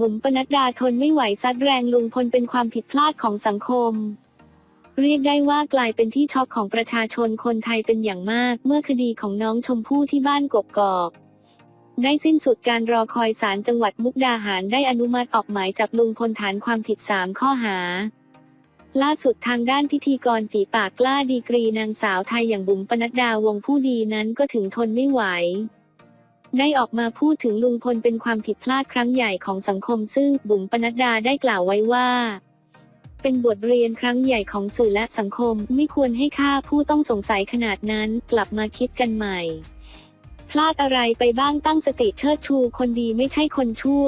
บุ๋มปนัดดาทนไม่ไหวซัดแรงลุงพลเป็นความผิดพลาดของสังคม เรียกได้ว่ากลายเป็นที่ช็อกของประชาชนคนไทยเป็นอย่างมาก เมื่อคดีของน้องชมพู่ที่บ้านกกอกได้สิ้นสุดการรอคอยศาลจังหวัดมุกดาหารได้อนุมัติออกหมายจับลุงพลฐานความผิด 3 ข้อหา ล่าสุดทางด้านพิธีกรฝีปากกล้าดีกรีนางสาวไทยอย่างบุ๋มปนัดดาวงผู้ดีนั้นก็ถึงทนไม่ไหว ได้ออกมาพูดถึงลุงพลเป็นความผิดพลาดครั้งใหญ่ของสังคมซึ่งบุ๋มปนัดดาได้กล่าวไว้ว่า เป็นบทเรียนครั้งใหญ่ของสื่อและสังคมไม่ควรให้ค่าผู้ต้องสงสัยขนาดนั้นกลับมาคิดกันใหม่ พลาดอะไรไปบ้างตั้งสติเชิดชูคนดีไม่ใช่คนชั่ว